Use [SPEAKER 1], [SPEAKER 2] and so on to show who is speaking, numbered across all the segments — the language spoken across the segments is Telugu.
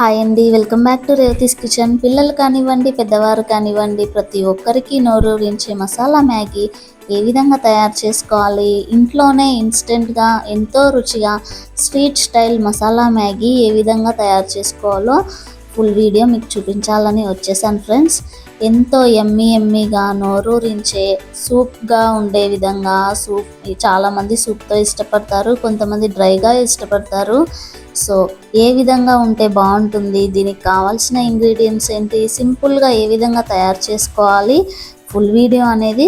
[SPEAKER 1] హాయ్ అండి welcome back to Revathi's kitchen పిల్లలు కానివ్వండి పెద్దవారు కానివ్వండి ప్రతి ఒక్కరికి నోరూరించే మసాలా మ్యాగీ ఏ విధంగా తయారు చేసుకోవాలి? ఇంట్లోనే ఇన్స్టెంట్గా ఎంతో రుచిగా స్వీట్ స్టైల్ మసాలా మ్యాగీ ఏ విధంగా తయారు చేసుకోవాలో ఫుల్ వీడియో మీకు చూపించాలని వచ్చేసాను ఫ్రెండ్స్ ఎంతో ఎమ్మి ఎమ్మిగా నోరూరించే సూప్గా ఉండే విధంగా సూప్ చాలామంది సూప్తో ఇష్టపడతారు కొంతమంది డ్రైగా ఇష్టపడతారు. సో ఏ విధంగా ఉంటే బాగుంటుంది దీనికి కావాల్సిన ఇంగ్రీడియంట్స్ ఏంటి సింపుల్గా ఏ విధంగా తయారు చేసుకోవాలి ఫుల్ వీడియో అనేది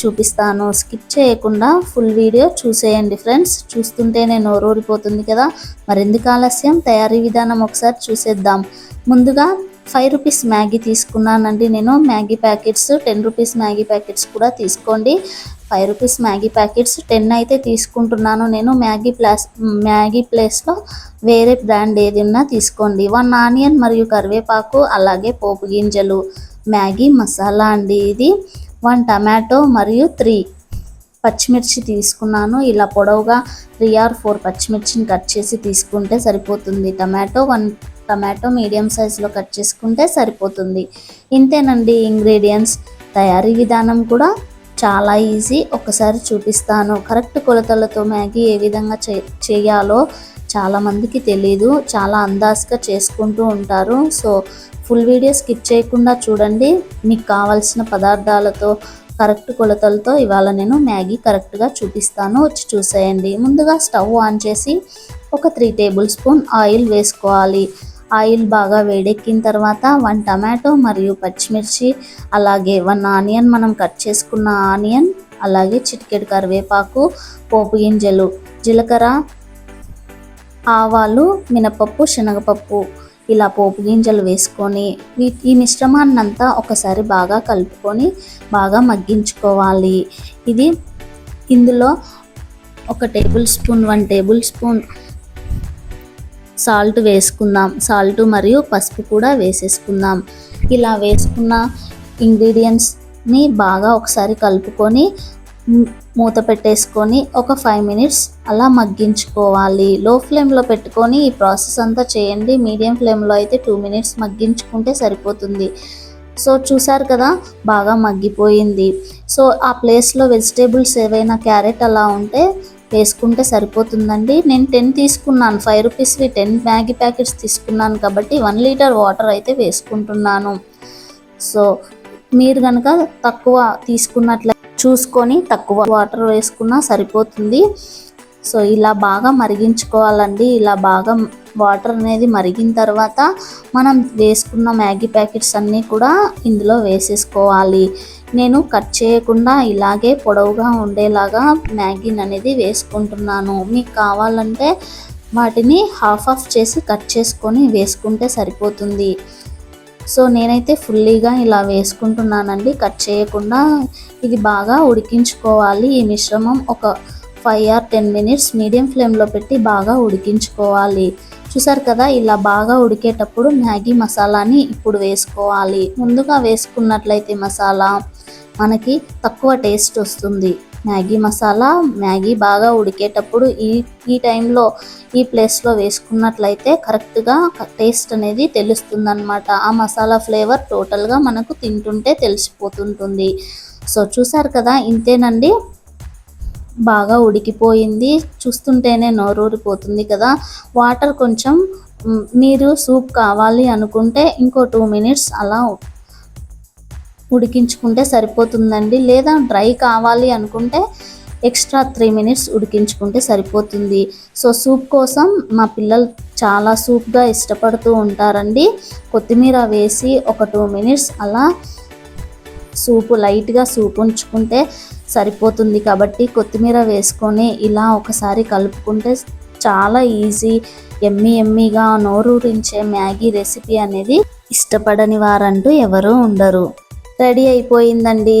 [SPEAKER 1] చూపిస్తాను. స్కిప్ చేయకుండా ఫుల్ వీడియో చూసేయండి ఫ్రెండ్స్ చూస్తుంటేనే నోరూరిపోతుంది కదా. మరెందుకు ఆలస్యం? తయారీ విధానం ఒకసారి చూసేద్దాం. ముందుగా ఫైవ్ రూపీస్ మ్యాగీ తీసుకున్నానండి నేను. Maggi packets ten rupees Maggi packets కూడా తీసుకోండి. Five rupees Maggi packets ten అయితే తీసుకుంటున్నాను నేను. మ్యాగీ ప్లాస్ మ్యాగీ ప్లేస్లో వేరే బ్రాండ్ ఏది ఉన్నా తీసుకోండి. వన్ ఆనియన్ మరియు కరివేపాకు అలాగే పోపు గింజలు మ్యాగీ మసాలా అండి ఇది. వన్ టమాటో మరియు త్రీ పచ్చిమిర్చి తీసుకున్నాను. ఇలా పొడవుగా త్రీ ఆర్ ఫోర్ పచ్చిమిర్చిని కట్ చేసి తీసుకుంటే సరిపోతుంది. టమాటో వన్ టమాటో మీడియం సైజులో కట్ చేసుకుంటే సరిపోతుంది. ఇంతేనండి ఇంగ్రీడియంట్స్. తయారీ విధానం కూడా చాలా ఈజీ. ఒకసారి చూపిస్తాను. కరెక్ట్ కొలతలతో మ్యాగీ ఏ విధంగా చే చేయాలో చాలామందికి తెలీదు. చాలా అందాజుగా చేసుకుంటూ ఉంటారు. సో ఫుల్ వీడియో స్కిప్ చేయకుండా చూడండి. మీకు కావాల్సిన పదార్థాలతో కరెక్ట్ కొలతలతో ఇవాళ నేను మ్యాగీ కరెక్ట్గా చూపిస్తాను. వచ్చి చూసేయండి. ముందుగా స్టవ్ ఆన్ చేసి ఒక త్రీ టేబుల్ స్పూన్ ఆయిల్ వేసుకోవాలి. ఆయిల్ బాగా వేడెక్కిన తర్వాత వన్ టమాటో మరియు పచ్చిమిర్చి అలాగే వన్ ఆనియన్ మనం కట్ చేసుకున్న ఆనియన్ అలాగే చిటికెడు కరివేపాకు పోపు గింజలు జీలకర్ర ఆవాలు మినపప్పు శనగపప్పు ఇలా పోపు గింజలు వేసుకొని ఈ మిశ్రమాన్ని అంతా ఒకసారి బాగా కలుపుకొని బాగా మగ్గించుకోవాలి. ఇది ఇందులో ఒక tablespoon one tablespoon salt వేసుకుందాం. సాల్ట్ మరియు పసుపు కూడా వేసేసుకుందాం. ఇలా వేసుకున్న ఇంగ్రీడియంట్స్ని బాగా ఒకసారి కలుపుకొని మూత పెట్టేసుకొని ఒక ఫైవ్ మినిట్స్ అలా మగ్గించుకోవాలి. లో ఫ్లేమ్లో పెట్టుకొని ఈ ప్రాసెస్ అంతా చేయండి. మీడియం ఫ్లేమ్లో అయితే టూ మినిట్స్ మగ్గించుకుంటే సరిపోతుంది. సో చూసారు కదా బాగా మగ్గిపోయింది. సో ఆ ప్లేస్లో వెజిటేబుల్స్ ఏవైనా క్యారెట్ అలా ఉంటే వేసుకుంటే సరిపోతుందండి. నేను టెన్ తీసుకున్నాను. ఫైవ్ రూపీస్వి టెన్ మ్యాగీ ప్యాకెట్స్ తీసుకున్నాను కాబట్టి వన్ లీటర్ వాటర్ అయితే వేసుకుంటున్నాను. సో మీరు కనుక తక్కువ తీసుకున్నట్ల చూసుకొని తక్కువ వాటర్ వేసుకున్నా సరిపోతుంది. సో ఇలా బాగా మరిగించుకోవాలండి. ఇలా బాగా వాటర్ అనేది మరిగిన తర్వాత మనం వేసుకున్న మ్యాగీ ప్యాకెట్స్ అన్నీ కూడా ఇందులో వేసేసుకోవాలి. నేను కట్ చేయకుండా ఇలాగే పొడవుగా ఉండేలాగా మ్యాగీని అనేది వేసుకుంటున్నాను. మీకు కావాలంటే వాటిని హాఫ్ ఆఫ్ చేసి కట్ చేసుకొని వేసుకుంటే సరిపోతుంది. సో నేనైతే ఫుల్లీగా ఇలా వేసుకుంటున్నానండి. కట్ చేయకుండా ఇది బాగా ఉడికించుకోవాలి. ఈ మిశ్రమం ఒక five or ten minutes medium ఫ్లేమ్లో పెట్టి బాగా ఉడికించుకోవాలి. చూసారు కదా ఇలా బాగా ఉడికేటప్పుడు మ్యాగీ మసాలాని ఇప్పుడు వేసుకోవాలి. ముందుగా వేసుకున్నట్లయితే మసాలా మనకి తక్కువ టేస్ట్ వస్తుంది. మ్యాగీ మసాలా మ్యాగీ బాగా ఉడికేటప్పుడు ఈ ఈ టైంలో ఈ ప్లేస్లో వేసుకున్నట్లయితే కరెక్ట్గా టేస్ట్ అనేది తెలుస్తుంది అనమాట ఆ మసాలా ఫ్లేవర్ టోటల్గా మనకు తింటుంటే తెలిసిపోతుంటుంది. సో చూసారు కదా ఇంతేనండి. బాగా ఉడికిపోయింది. చూస్తుంటేనే నోరూరిపోతుంది కదా. వాటర్ కొంచెం మీరు సూప్ కావాలి అనుకుంటే ఇంకో టూ మినిట్స్ అలా ఉడికించుకుంటే సరిపోతుందండి. లేదా డ్రై కావాలి అనుకుంటే ఎక్స్ట్రా త్రీ మినిట్స్ ఉడికించుకుంటే సరిపోతుంది. సో సూప్ కోసం మా పిల్లలు చాలా సూప్గా ఇష్టపడుతూ ఉంటారండి. కొత్తిమీర వేసి ఒక టూ మినిట్స్ అలా సూపు లైట్గా సూప్ ఉంచుకుంటే సరిపోతుంది కాబట్టి కొత్తిమీర వేసుకొని ఇలా ఒకసారి కలుపుకుంటే చాలా ఈజీ ఎమ్మి ఎమ్మిగా నోరూరించే మ్యాగీ రెసిపీ అనేది ఇష్టపడని వారంటూ ఎవరూ ఉండరు. రెడీ అయిపోయిందండి.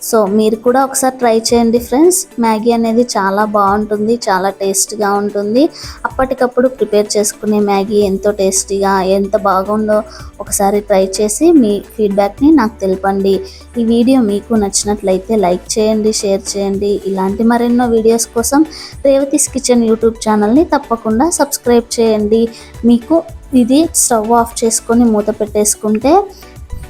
[SPEAKER 1] సో మీరు కూడా ఒకసారి ట్రై చేయండి ఫ్రెండ్స్. మ్యాగీ అనేది చాలా బాగుంటుంది చాలా టేస్ట్గా ఉంటుంది. అప్పటికప్పుడు ప్రిపేర్ చేసుకునే మ్యాగీ ఎంతో టేస్టీగా ఎంత బాగుందో ఒకసారి ట్రై చేసి మీ ఫీడ్బ్యాక్ని నాకు తెలపండి. ఈ వీడియో మీకు నచ్చినట్లయితే లైక్ చేయండి షేర్ చేయండి. ఇలాంటి మరెన్నో వీడియోస్ కోసం రేవతీస్ కిచెన్ యూట్యూబ్ ఛానల్ని తప్పకుండా సబ్స్క్రైబ్ చేయండి. మీకు ఇది స్టవ్ ఆఫ్ చేసుకొని మూత పెట్టేసుకుంటే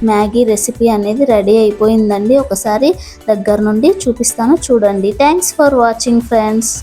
[SPEAKER 1] మ్యాగీ రెసిపీ అనేది రెడీ అయిపోయిందండి. ఒకసారి దగ్గర నుండి చూపిస్తాను. చూడండి. Thanks for watching friends